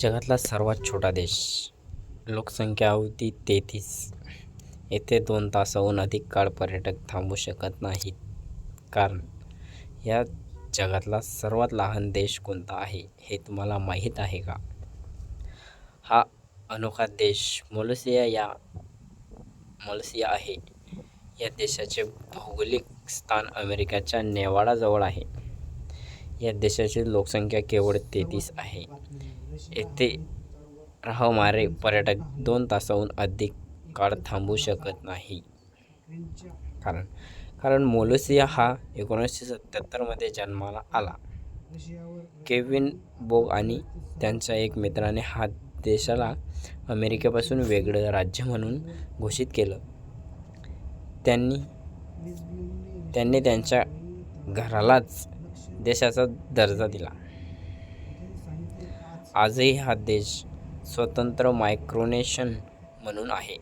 जगातला सर्वात छोटा देश. लोकसंख्या अवधी तेहतीस. येथे दोन तासाहून अधिक काळ पर्यटक थांबू शकत नाहीत. कारण या जगातला सर्वात लहान देश कोणता आहे हे तुम्हाला माहीत आहे का? हा अनोखा देश मोलसिया या मोलसिया आहे. या देशाचे भौगोलिक स्थान अमेरिकेच्या नेवाडाजवळ आहे. या देशाची लोकसंख्या केवळ तेहतीस आहे. येथे राहणारे पर्यटक दोन तासाहून अधिक काळ थांबू शकत नाही. कारण कारण मोलुसिया हा एकोणीसशे सत्याहत्तरमध्ये जन्माला आला. केविन बोग आणि त्यांच्या एक मित्राने हा देशाला अमेरिकेपासून वेगळं राज्य म्हणून घोषित केलं. त्यांनी त्यांनी त्यांच्या घरालाच देशाचा दर्जा दिला. आजही हा देश स्वतंत्र मायक्रोनेशन म्हणून आहे.